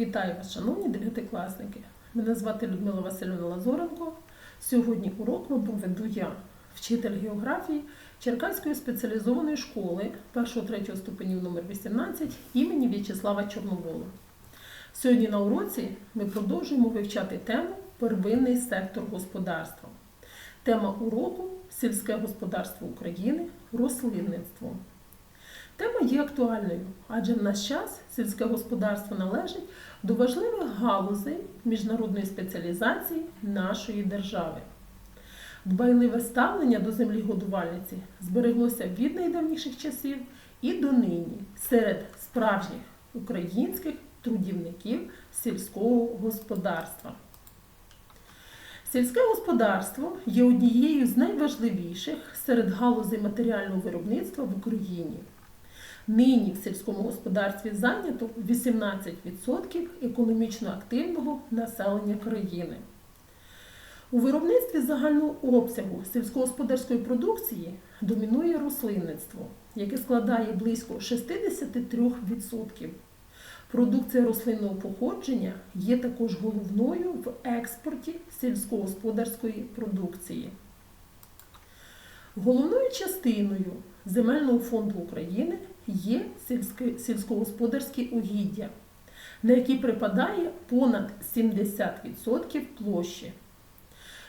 Вітаю вас, шановні дев'ятикласники. Мене звати Людмила Васильівна Лазоренко. Сьогодні урок вам проведу я, вчитель географії Черкаської спеціалізованої школи 1-3 ступенів номер 18 імені В'ячеслава Чорновола. Сьогодні на уроці ми продовжуємо вивчати тему Первинний сектор господарства. Тема уроку сільське господарство України, рослинництво. Тема є актуальною, адже в наш час сільське господарство належить до важливих галузей міжнародної спеціалізації нашої держави. Дбайливе ставлення до землі годувальниці збереглося від найдавніших часів і донині серед справжніх українських трудівників сільського господарства. Сільське господарство є однією з найважливіших серед галузей матеріального виробництва в Україні. Нині в сільському господарстві зайнято 18% економічно активного населення країни. У виробництві загального обсягу сільськогосподарської продукції домінує рослинництво, яке складає близько 63%. Продукція рослинного походження є також головною в експорті сільськогосподарської продукції. Головною частиною земельного фонду України є сільськогосподарські угіддя, на які припадає понад 70% площі.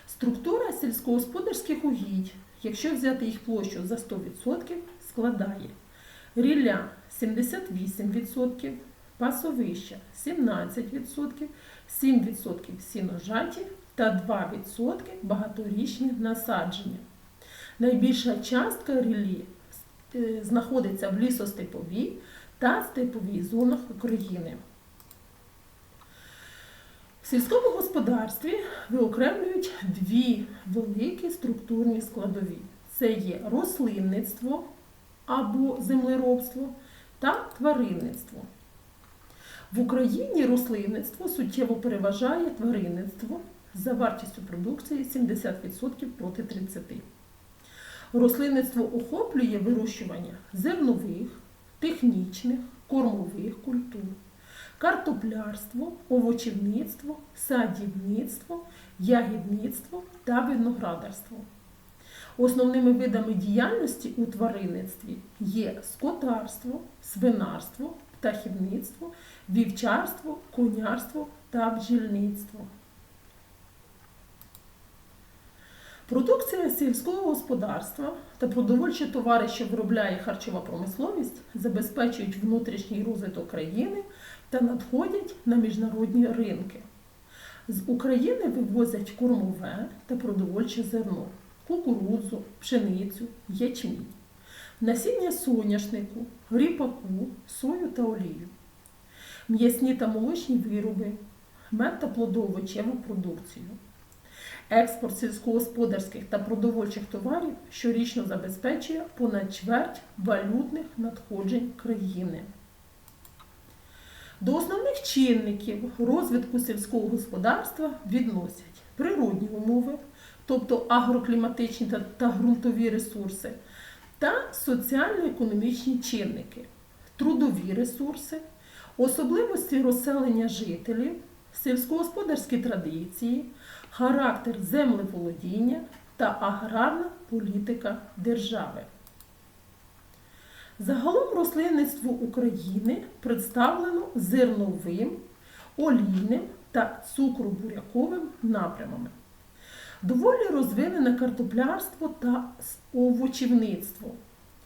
Структура сільськогосподарських угідь, якщо взяти їх площу за 100%, складає рілля 78%, пасовища 17%, 7% сіножаті та 2% багаторічні насадження. Найбільша частка ріллі е, знаходиться в лісостеповій та степовій зонах України. В сільському господарстві виокремлюють дві великі структурні складові: це є рослинництво або землеробство та тваринництво. В Україні рослинництво суттєво переважає тваринництво за вартістю продукції 70% проти 30%. Рослинництво охоплює вирощування зернових, технічних, кормових культур, картоплярство, овочівництво, садівництво, ягідництво та виноградарство. Основними видами діяльності у тваринництві є скотарство, свинарство, птахівництво, вівчарство, конярство та бджільництво. Продукція сільського господарства та продовольчі товари, що виробляє харчова промисловість, забезпечують внутрішній розвиток країни та надходять на міжнародні ринки. З України вивозять кормове та продовольче зерно, кукурудзу, пшеницю, ячмінь, насіння соняшнику, ріпаку, сою та олію, м'ясні та молочні вироби, мед та плодово-овочеву продукцію. Експорт сільськогосподарських та продовольчих товарів щорічно забезпечує понад чверть валютних надходжень країни. До основних чинників розвитку сільського господарства відносять природні умови, тобто агрокліматичні та, та ґрунтові ресурси, та соціально-економічні чинники, трудові ресурси, особливості розселення жителів, сільськогосподарські традиції, характер землеволодіння та аграрна політика держави. Загалом рослинництво України представлено зерновим, олійним та цукробуряковим напрямами. Доволі розвинене картоплярство та овочівництво.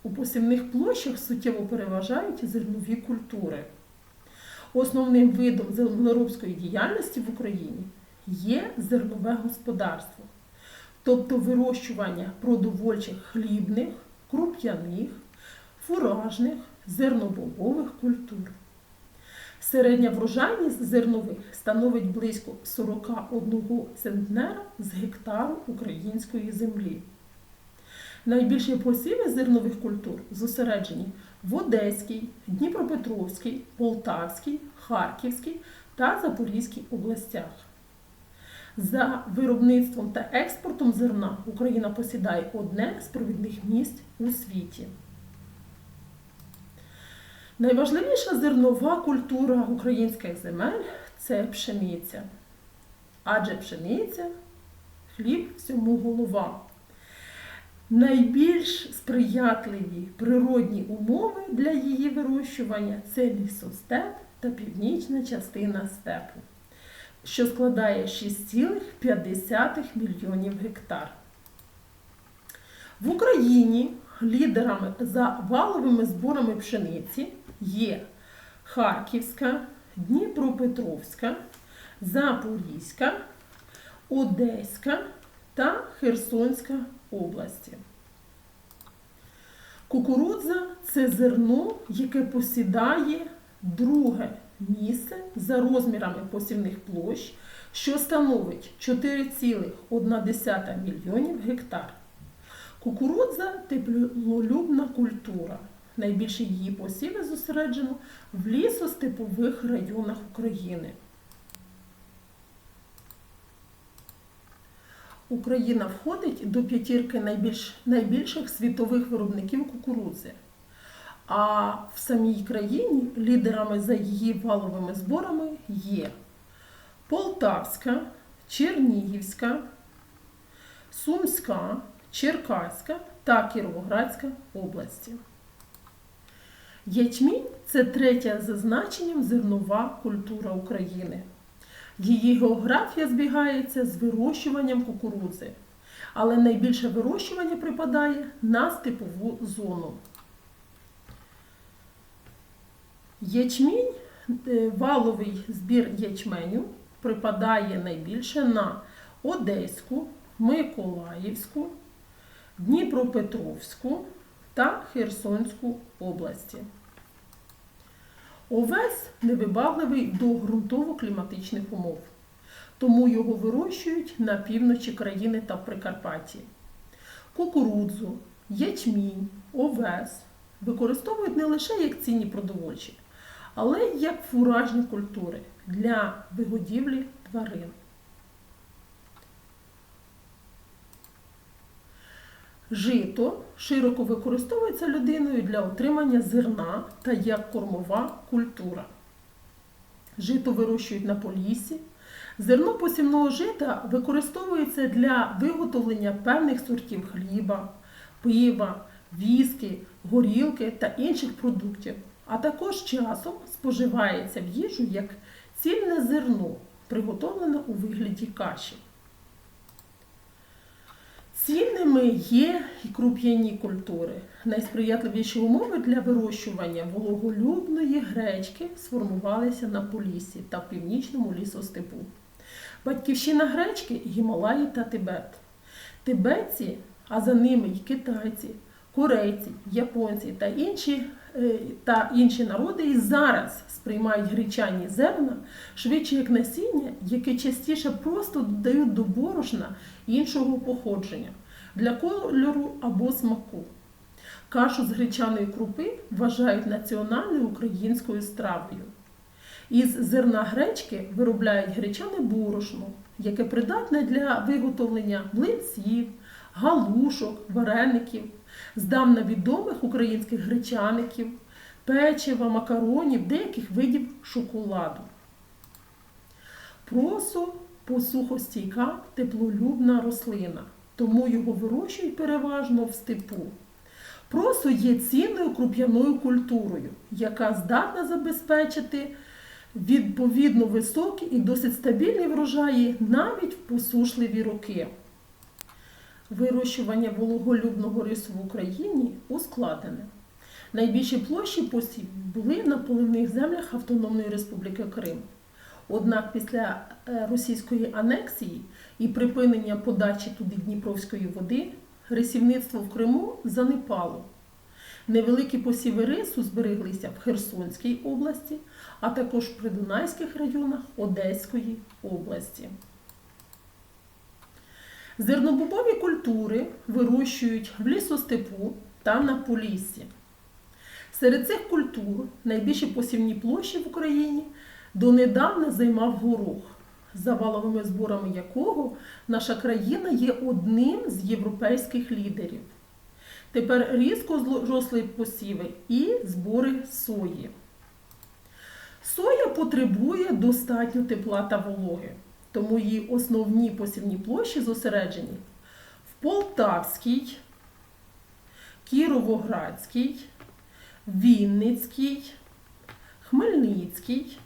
У посівних площах суттєво переважають зернові культури. Основним видом землеробської діяльності в Україні є зернове господарство, тобто вирощування продовольчих хлібних, круп'яних, фуражних, зернобобових культур. Середня врожайність зернових становить близько 41 центнера з гектару української землі. Найбільші посіви зернових культур зосереджені в Одеській, Дніпропетровській, Полтавській, Харківській та Запорізькій областях. За виробництвом та експортом зерна Україна посідає одне з провідних місць у світі. Найважливіша зернова культура українських земель це пшениця. Адже пшениця хліб всьому голова. Найбільш сприятливі природні умови для її вирощування це лісостеп та північна частина степу, що складає 6,5 мільйонів гектар. В Україні лідерами за валовими зборами пшениці є Харківська, Дніпропетровська, Запорізька, Одеська та Херсонська області. Кукурудза це зерно, яке посідає друге місце за розмірами посівних площ, що становить 4,1 мільйонів гектар. Кукурудза теплолюбна культура. Найбільше її посіви зосереджено в лісостепових районах України. Україна входить до п'ятірки найбільш, найбільших світових виробників кукурудзи. А в самій країні лідерами за її валовими зборами є Полтавська, Чернігівська, Сумська, Черкаська та Кіровоградська області. Ячмінь це третя за значенням зернова культура України. Її географія збігається з вирощуванням кукурудзи, але найбільше вирощування припадає на степову зону. Ячмінь, е, валовий збір ячменю припадає найбільше на Одеську, Миколаївську, Дніпропетровську та Херсонську області. Овес невибагливий до ґрунтово-кліматичних умов, тому його вирощують на півночі країни та в Прикарпатті. Кукурудзу, ячмінь, овес використовують не лише як цінні продовольчі, але як фуражні культури для вигодівлі тварин. Жито широко використовується людиною для отримання зерна та як кормова культура. Жито вирощують на полісі. Зерно посівного жита використовується для виготовлення певних сортів хліба, пива, віски, горілки та інших продуктів, а також часом споживається в їжу як цільне зерно, приготовлене у вигляді каші. Цінними є і круп'яні культури. Найсприятливіші умови для вирощування вологолюбної гречки сформувалися на Поліссі та в північному лісостепу. Батьківщина гречки Гімалаї та Тибет. Тибетці, а за ними й китайці, корейці, японці та інші та інші народи і зараз сприймають гречані зерна швидше як насіння, яке частіше просто додають до борошна іншого походження для кольору або смаку. Кашу з гречаної крупи вважають національною українською стравою. Із зерна гречки виробляють гречане борошно, яке придатне для виготовлення млинців, галушок, вареників, здавна відомих українських гречаників, печива, макаронів, деяких видів шоколаду. Просо посухостійка теплолюбна рослина, тому його вирощують переважно в степу. Просо є цінною круп'яною культурою, яка здатна забезпечити відповідно високі і досить стабільні врожаї навіть в посушливі роки. Вирощування вологолюбного рису в Україні ускладнене. Найбільші площі посів були на поливних землях Автономної Республіки Крим. Однак після е, російської анексії і припинення подачі туди Дніпровської води рисівництво в Криму занепало. Невеликі посіви рису збереглися в Херсонській області, а також в придунайських районах Одеської області. Зернобобові культури вирощують в лісостепу та на поліссі. Серед цих культур найбільші посівні площі в Україні донедавна займав горох, за валовими зборами якого наша країна є одним з європейських лідерів. Тепер різко зросли посіви і збори сої. Соя потребує достатньо тепла та вологи, тому її основні посівні площі зосереджені в Полтавській, Кіровоградській, Вінницькій, Хмельницькій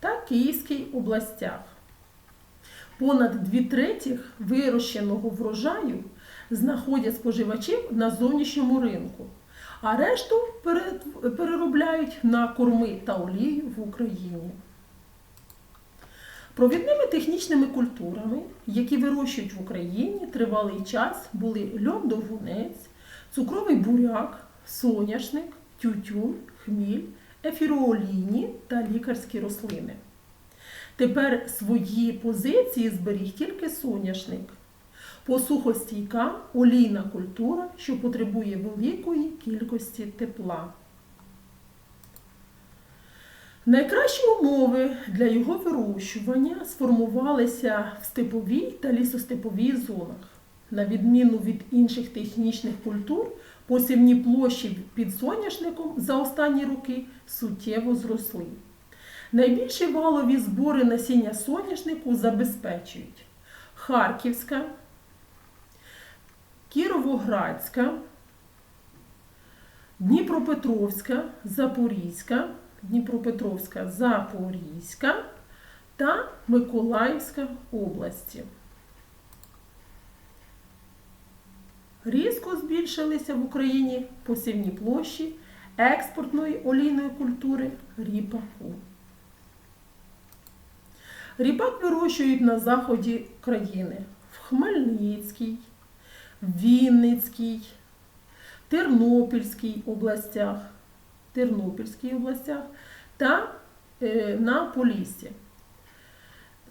та Київській областях. Понад дві третіх вирощеного врожаю знаходять споживачів на зовнішньому ринку, а решту переробляють на корми та олію в Україні. Провідними технічними культурами, які вирощують в Україні тривалий час, були льон-довгунець, цукровий буряк, соняшник, тютюн, хміль, ефіроолійні та лікарські рослини. Тепер свої позиції зберіг тільки соняшник. Посухостійка олійна культура, що потребує великої кількості тепла. Найкращі умови для його вирощування сформувалися в степовій та лісостеповій зонах. На відміну від інших технічних культур, посівні площі під соняшником за останні роки суттєво зросли. Найбільші валові збори насіння соняшнику забезпечують Харківська, Кіровоградська, Дніпропетровська, Запорізька, Дніпропетровська, Запорізька та Миколаївська області. Різко збільшилися в Україні посівні площі експортної олійної культури ріпаку. Ріпак вирощують на заході країни в Хмельницькій, Вінницькій, Тернопільській областях, Тернопільській областях та е, на Поліссі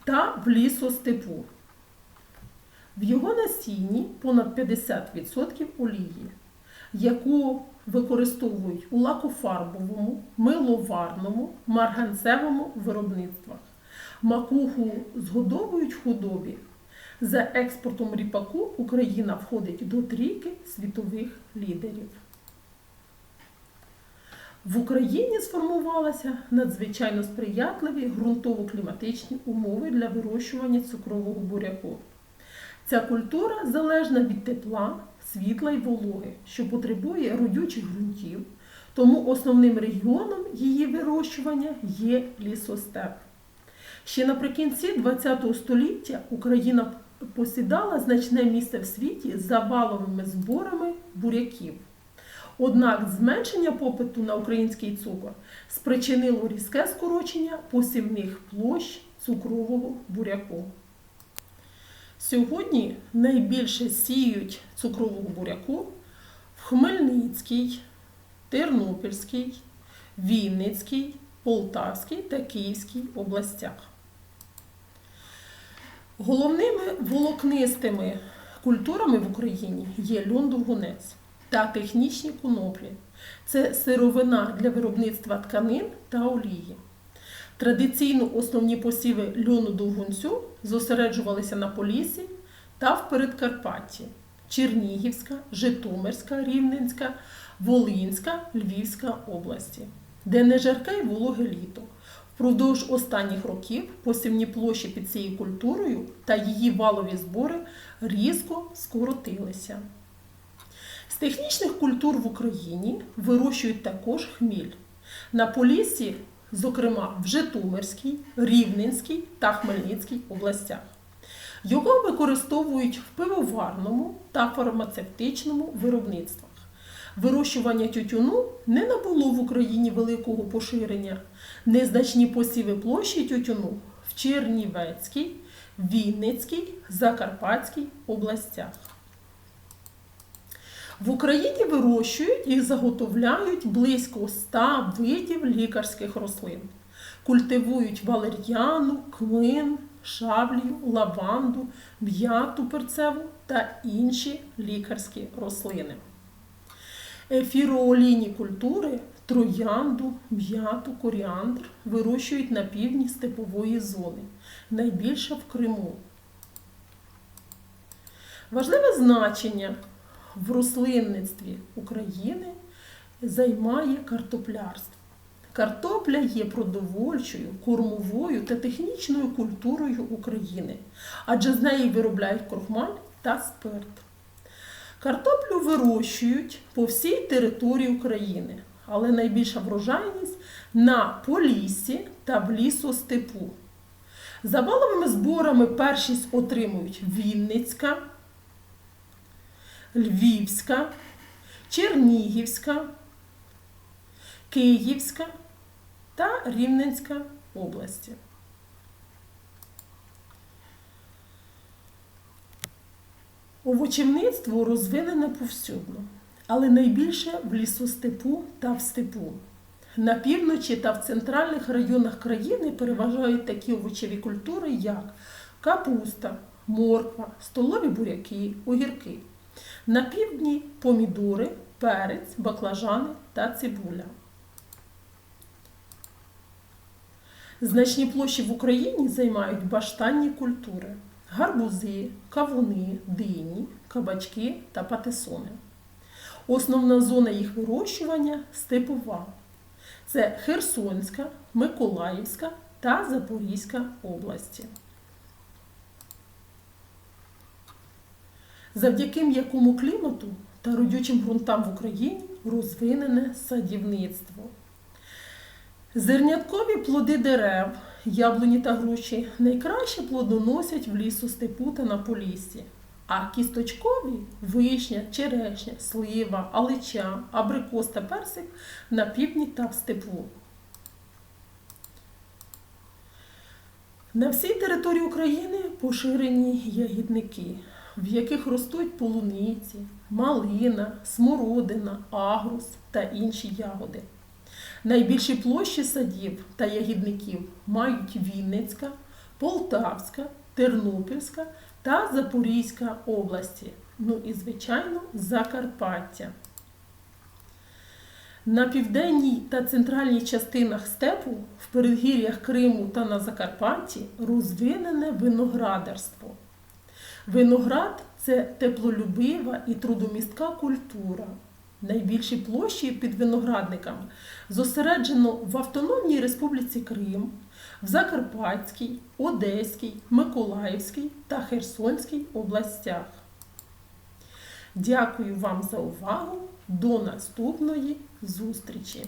та в лісостепу. В його насінні понад 50% олії, яку використовують у лакофарбовому, миловарному, марганцевому виробництвах. Макуху згодовують в худобі. За експортом ріпаку Україна входить до трійки світових лідерів. В Україні сформувалися надзвичайно сприятливі ґрунтово-кліматичні умови для вирощування цукрового буряку. Ця культура залежна від тепла, світла й вологи, що потребує родючих ґрунтів, тому основним регіоном її вирощування є лісостеп. Ще наприкінці ХХ століття Україна посідала значне місце в світі за валовими зборами буряків. Однак зменшення попиту на український цукор спричинило різке скорочення посівних площ цукрового буряку. Сьогодні найбільше сіють цукрового буряку в Хмельницькій, Тернопільській, Вінницькій, Полтавській та Київській областях. Головними волокнистими культурами в Україні є льон-довгунець та технічні коноплі. Це сировина для виробництва тканин та олії. Традиційно основні посіви льону довгунцю зосереджувалися на Полісі та в Передкарпатті Чернігівська, Житомирська, Рівненська, Волинська, Львівська області, де не жарке й вологе літо. Впродовж останніх років посівні площі під цією культурою та її валові збори різко скоротилися. З технічних культур в Україні вирощують також хміль. На Поліссі, зокрема в Житомирській, Рівненській та Хмельницькій областях. Його використовують в пивоварному та фармацевтичному виробництвах. Вирощування тютюну не набуло в Україні великого поширення. Незначні посіви площі тютюну в Чернівецькій, Вінницькій, Закарпатській областях. В Україні вирощують і заготовляють близько 100 видів лікарських рослин. Культивують валер'яну, клин, шаблію, лаванду, м'яту перцеву та інші лікарські рослини. Ефіроолійні культури троянду, м'яту, коріандр вирощують на півдні степової зони, найбільше в Криму. Важливе значення в рослинництві України займає картоплярство. Картопля є продовольчою, кормовою та технічною культурою України, адже з неї виробляють крохмаль та спирт. Картоплю вирощують по всій території України, але найбільша врожайність на Поліссі та в лісостепу. За валовими зборами першість отримують Вінницька, Львівська, Чернігівська, Київська та Рівненська області. Овочівництво розвинене повсюдно, але найбільше в лісостепу та в степу. На півночі та в центральних районах країни переважають такі овочеві культури, як капуста, морква, столові буряки, огірки. На півдні помідори, перець, баклажани та цибуля. Значні площі в Україні займають баштанні культури гарбузи, кавуни, дині, кабачки та патисони. Основна зона їх вирощування степова. Це Херсонська, Миколаївська та Запорізька області. Завдяки м'якому клімату та родючим ґрунтам в Україні розвинене садівництво. Зерняткові плоди дерев, яблуні та груші найкраще плодоносять в лісостепу та на поліссі. А кісточкові вишня, черешня, слива, алича, абрикос та персик на півдні та в степу. На всій території України поширені ягідники, в яких ростуть полуниці, малина, смородина, агрус та інші ягоди. Найбільші площі садів та ягідників мають Вінницька, Полтавська, Тернопільська та Запорізька області. Ну і, звичайно, Закарпаття. На південній та центральній частинах степу, в передгір'ях Криму та на Закарпатті розвинене виноградарство. Виноград це теплолюбива і трудомістка культура. Найбільші площі під виноградниками зосереджено в Автономній Республіці Крим, в Закарпатській, Одеській, Миколаївській та Херсонській областях. Дякую вам за увагу! До наступної зустрічі!